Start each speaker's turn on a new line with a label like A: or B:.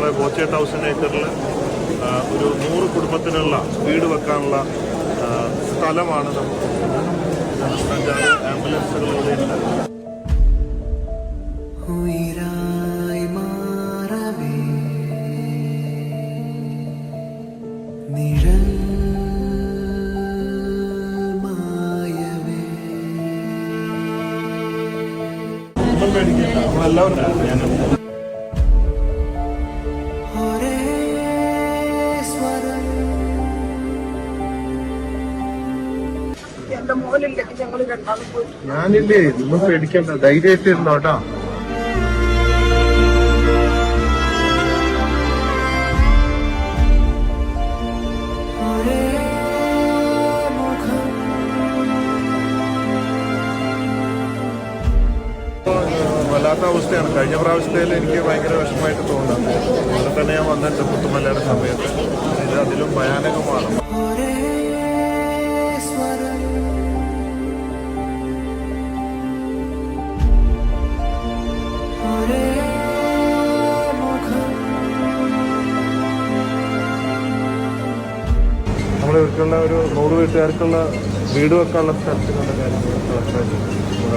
A: നമ്മുടെ ബോച്ചെ തൗസൻഡ് ഏക്കറിൽ ഒരു നൂറ് കുടുംബത്തിനുള്ള വീട് വെക്കാനുള്ള സ്ഥലമാണ് നമുക്ക്
B: ആംബുലൻസുകളിലൂടെ നിഴൽ
A: നമ്മളെല്ലാവരും ഞാനില്ലേ നിങ്ങൾ പേടിക്കണ്ട. ധൈര്യമായിട്ട് ഇരുന്നോട്ടാ വല്ലാത്ത അവസ്ഥയാണ്. കഴിഞ്ഞ പ്രാവശ്യത്തിൽ എനിക്ക് ഭയങ്കര വിഷമമായിട്ട് തോന്നുന്നത് അതുപോലെ തന്നെ ഞാൻ വന്നിട്ട് പുത്തുമല്ലയുടെ സമയത്ത്. ഇത് അതിലും ഭയാനകമാണ്. നമ്മൾ ഇവർക്കുള്ള ഒരു നൂറ് വീട്ടുകാർക്കുള്ള വീട് വെക്കാനുള്ള സ്ഥലത്തിനുള്ള കാര്യങ്ങൾ